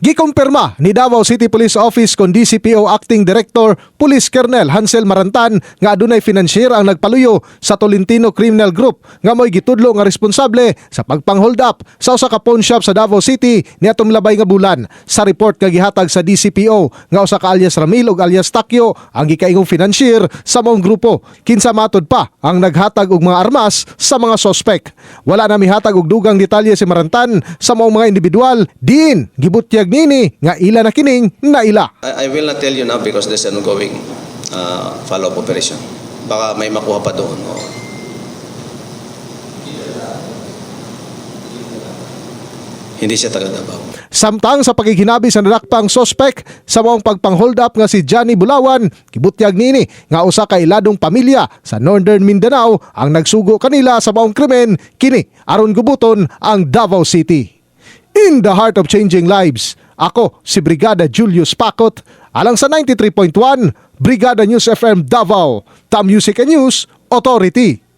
Gikumpirma ni Davao City Police Office kon DCPO Acting Director Police Colonel Hansel Marantan nga adunay financier ang nagpaluyo sa Tolentino Criminal Group nga mo'y gitudlo nga responsable sa pagpang-hold up sa usa ka pawn shop sa Davao City niadtong labay nga bulan. Sa report nga gihatag sa DCPO nga usa ka alias Ramil ug alias Takyo ang gikaingong financier sa maong grupo. Kinsa matod pa ang naghatag og mga armas sa mga sospek. Wala na mihatag og dugang detalye si Marantan sa maong mga individual. Diin gibutyag nini nga ila na kining na ila. I, I will not tell you now because there's an ongoing uh, follow-up operation. Baka may makuha pa doon. o- Hindi siya taga Davao. Samtang sa pagiginabi sa nadakpang sospek sa maong pagpang-hold up nga si Johnny Bulawan, gibutyag nini nga usa ka iladong pamilya sa Northern Mindanao ang nagsugo kanila sa maong krimen kini aron gubuton ang Davao City. In the heart of changing lives, ako si Brigada Julius Pakot alang sa 93.1 Brigada News FM Davao, The Music and News Authority.